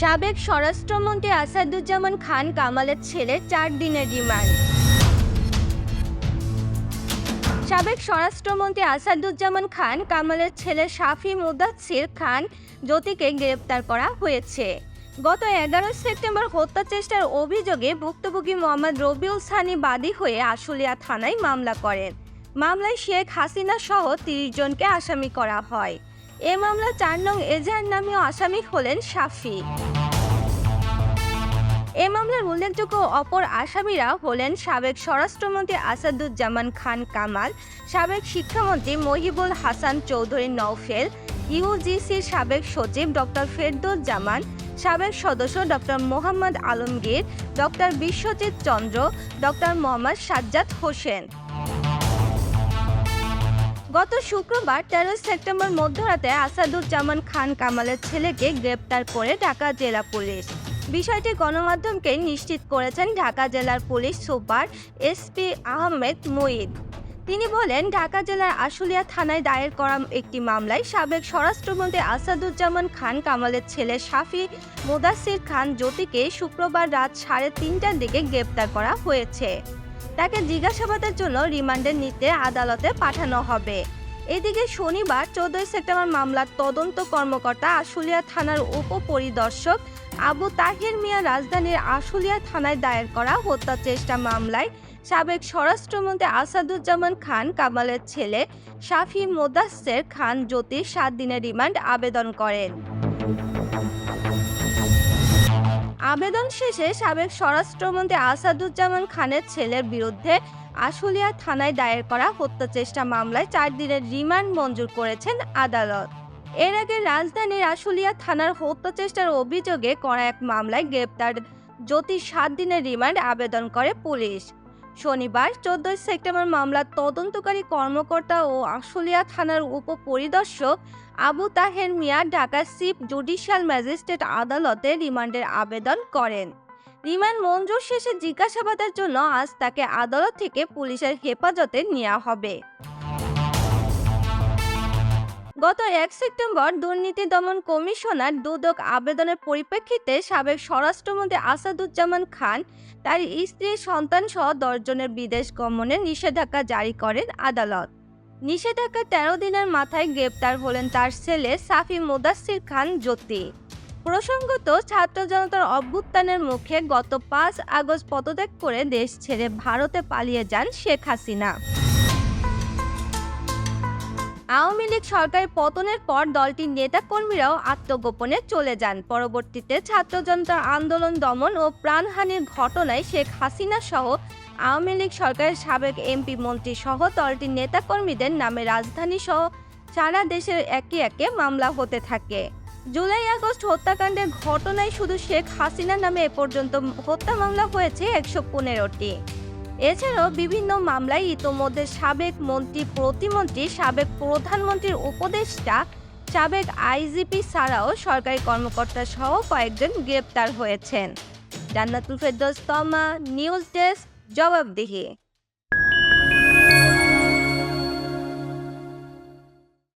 সাবেক স্বরাষ্ট্রমন্ত্রী আসাদুজ্জামান খান কামালের ছেলে চার দিনের রিমান্ড। সাবেক স্বরাষ্ট্রমন্ত্রী আসাদুজ্জামান খান কামালের ছেলে শাফি মুদাচ্ছির খান জ্যোতিকে গ্রেপ্তার করা হয়েছে। গত এগারো সেপ্টেম্বর হত্যা চেষ্টার অভিযোগে ভুক্তভোগী মোহাম্মদ রবিউল সানি বাদী হয়ে আশুলিয়া থানায় মামলা করেন। মামলায় শেখ হাসিনা সহ তিরিশ জনকে আসামি করা হয়। এ মামলা চার নং এজাহার নামীয় আসামি হলেন শাফি। এ মামলার উল্লেখযোগ্য অপর আসামিরা হলেন সাবেক স্বরাষ্ট্রমন্ত্রী আসাদুজ্জামান খান কামাল, সাবেক শিক্ষামন্ত্রী মহিবুল হাসান চৌধুরী নওফেল, ইউজিসির সাবেক সচিব ডক্টর ফেরদৌস জামান সাবেক সদস্য doctor Mohammad Alamgir, doctor Biswajit Chandra, doctor Mohammad Sajjad Hossain. গত শুক্রবার তেরো সেপ্টেম্বর মধ্যরাতে আসাদুজ্জামান খান কামালের ছেলেকে গ্রেপ্তার করে ঢাকা জেলা পুলিশ। বিষয়টি গণমাধ্যমকে নিশ্চিত করেছেন ঢাকা জেলার police super SP Ahmed Muid. তিনি বলেন, ঢাকা জেলার আশুলিয়া থানায় দায়ের করা একটি মামলায় সাবেক স্বরাষ্ট্রমন্ত্রী আসাদুজ্জামান খান কামালের ছেলে শাফি মোদাসির খান জ্যোতিকে শুক্রবার রাত সাড়ে তিনটার দিকে গ্রেপ্তার করা হয়েছে। তাকে জিজ্ঞাসাবাদের জন্য রিমান্ডে নিতে আদালতে পাঠানো হবে। এদিকে শনিবার চোদ্দই সেপ্টেম্বর মামলার তদন্ত কর্মকর্তা আশুলিয়া থানার উপপরিদর্শক আবু তাহির মিয়া রাজধানীর আশুলিয়া থানায় দায়ের করা হত্যা চেষ্টা মামলায় সাবেক স্বরাষ্ট্রমন্ত্রী আসাদুজ্জামান খান, কামালের ছেলে শাফি মোদাসের খান জ্যোতির সাত দিনের রিমান্ড আবেদন করেন। আবেদন শেষে সাবেক স্বরাষ্ট্রমন্ত্রী আসাদুজ্জামান খানের ছেলের বিরুদ্ধে আশুলিয়া থানায় দায়ের করা হত্যা চেষ্টা মামলায় চার দিনের রিমান্ড মঞ্জুর করেছেন আদালত। এর আগে রাজধানীর আশুলিয়া থানার হত্যা চেষ্টার অভিযোগে করা এক মামলায় গ্রেপ্তার জ্যোতি সাত দিনের রিমান্ড আবেদন করে পুলিশ। শনিবার, চোদ্দই সেপ্টেম্বর মামলার তদন্তকারী কর্মকর্তা ও আশুলিয়া থানার উপপরিদর্শক Abu Taher Mia Dhaka chief judicial magistrate আদালতে রিমান্ডের আবেদন করেন। রিমান্ড মঞ্জুর শেষে জিজ্ঞাসাবাদের জন্য আজ তাকে আদালত থেকে পুলিশের হেফাজতে নেওয়া হবে। গত এক সেপ্টেম্বর দুর্নীতি দমন কমিশনার দুদক আবেদনের পরিপ্রেক্ষিতে সাবেক স্বরাষ্ট্রমন্ত্রী আসাদুজ্জামান খান তার স্ত্রী সন্তান সহ দশজনের বিদেশ গমনে নিষেধাজ্ঞা জারি করেন আদালত। নিষেধাজ্ঞা তেরো দিনের মাথায় গ্রেপ্তার হলেন তার ছেলে সাফি মুদাসির খান জ্যোতি। প্রসঙ্গত, ছাত্র জনতার অভ্যুত্থানের মুখে গত পাঁচ আগস্ট পদত্যাগ করে দেশ ছেড়ে ভারতে পালিয়ে যান শেখ হাসিনা। আওয়ামী লীগ সরকারের পতনের পর দলটির নেতাকর্মীরাও আত্মগোপনে চলে যান। পরবর্তীতে ছাত্র জনতার আন্দোলন দমন ও প্রাণহানির ঘটনায় শেখ হাসিনা সহ আওয়ামী লীগ সরকারের সাবেক এমপি মন্ত্রী সহ দলটির নেতাকর্মীদের নামে রাজধানী সহ সারা দেশের একে একে মামলা হতে থাকে। জুলাই আগস্ট হত্যাকাণ্ডের ঘটনায় শুধু শেখ হাসিনা নামে এ পর্যন্ত হত্যা মামলা হয়েছে একশো পনেরোটি। এছাড়াও বিভিন্ন মামলায় ইতোমধ্যে সাবেক মন্ত্রী, প্রতিমন্ত্রী, সাবেক প্রধানমন্ত্রীর উপদেষ্টা, সাবেক আইজিপি ছাড়াও সরকারি কর্মকর্তা সহ কয়েকজন গ্রেপ্তার হয়েছেন। জান্নাতুল ফেরদৌস তমা, নিউজ ডেস্ক, জবাবদিহি।